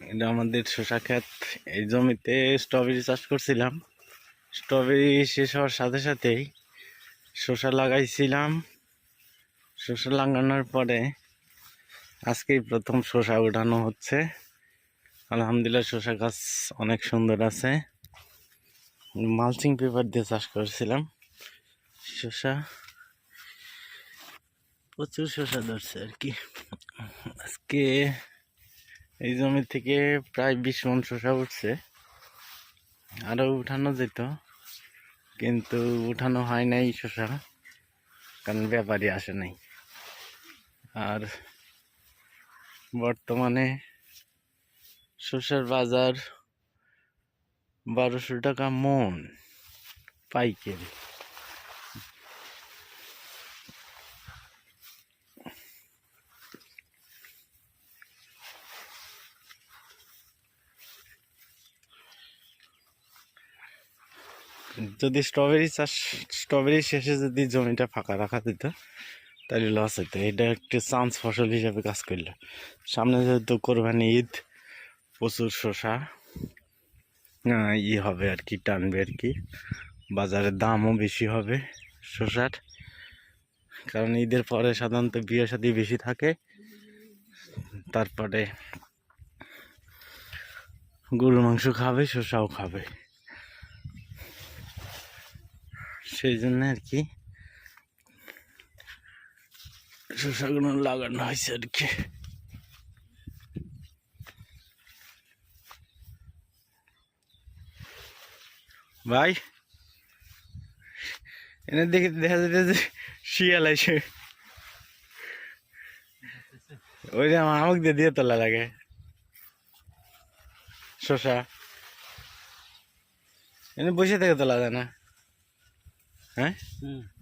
এটা আমাদের শসা ক্ষেত। এই জমিতে স্ট্রবেরি চাষ করছিলাম। স্ট্রবেরি শেষ হওয়ার সাথে সাথেই শসা লাগাইছিলাম। শসা লাগানোর পরে আজকেই প্রথম শসা উঠানো হচ্ছে। আলহামদুলিল্লাহ শসা গাছ অনেক সুন্দর আছে। মালচিং পেপার দিয়ে চাষ করেছিলাম। শসা, প্রচুর শসা ধরছে আর কি। আজকে এই জমি থেকে প্রায় বিশ মন শসা উঠছে। আরও উঠানো যেত, কিন্তু উঠানো হয় নাই শসা, কারণ ব্যাপারই আসে নাই। আর বর্তমানে শসার বাজার বারোশো টাকা মন পাইকারি। যদি স্ট্রবেরি চাষ স্ট্রবেরি শেষে যদি জমিটা ফাঁকা রাখা যেত তাহলে লস হতো এটা একটু চান্স ফসল হিসাবে কাজ করল। সামনে যেহেতু কোরবানি ঈদ, প্রচুর শশা ই হবে আর কি, টানবে আর কি। বাজারের দামও বেশি হবে শশার কারণ ঈদের পরে সাধারণত বিয়ে সাথে বেশি থাকে। তারপরে গরুর মাংস খাবে, শসাও খাবে। সেই জন্য আর কি শসাগুলো লাগানো হয়েছে আর কি। ভাই, এনে দেখে, দেখা যেতে যে শিয়াল আছে ওই যে আমার আমাকে দিয়ে দিয়ে তোলা লাগে। শসা এনে বসে থেকে তোলা যায় না। হ্যাঁ?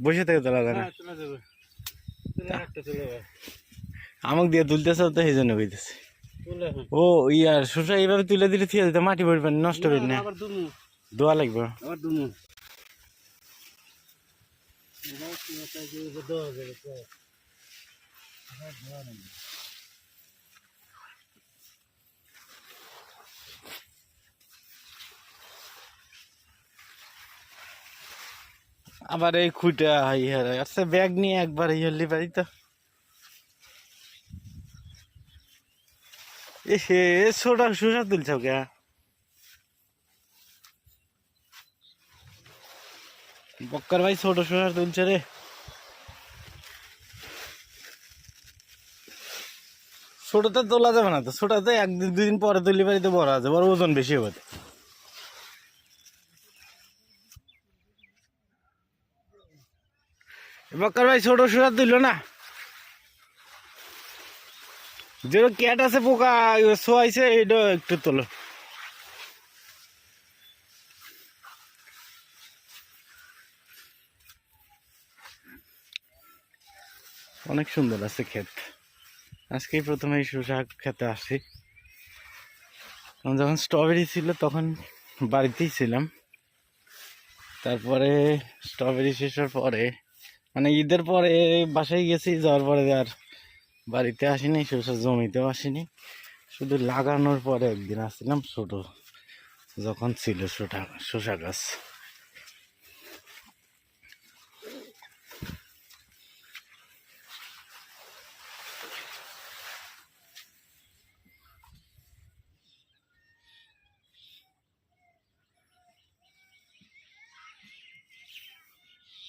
বসে থেকে তোলা যায় না আমাকে দিয়ে তুলতেছে তো সেই জন্য কইতেছে। ও ইয়ার শসা এইভাবে তুলে দিলে ঠিক আছে মাটি পড়বে নষ্ট হবে না। দোয়া লাগবে। আবার এই খুঁটা আচ্ছা ব্যাগ নিয়ে একবার ইয়ে পারি তো এ হে ছোটা তুলছ কে? বক্কর ভাই ছোট শসা তুলছে রে। ছোটতে তোলা যাবে না তো ছোটাতে একদিন দুদিন পরে তুলি বাড়িতে বড় আছে, বড় ওজন বেশি হবে। বক্কর ভাই, ছোট শসা তুলল না? যে ক্যাট আছে পোকা শোয়াইছে এটা একটু তোলো। অনেক সুন্দর আছে ক্ষেত। আজকেই প্রথমে এই খেতে আসি। যখন স্ট্রবেরি ছিল, তখন বাড়িতেই ছিলাম। তারপরে স্ট্রবেরি শেষ হওয়ার পরে মানে ঈদের পরে বাসায় গেছি, যাওয়ার পরে আর বাড়িতে আসিনি শসা জমিতেও আসিনি। শুধু লাগানোর পরে একদিন আসছিলাম ছোটো, যখন ছিল শোটা শসা গাছ।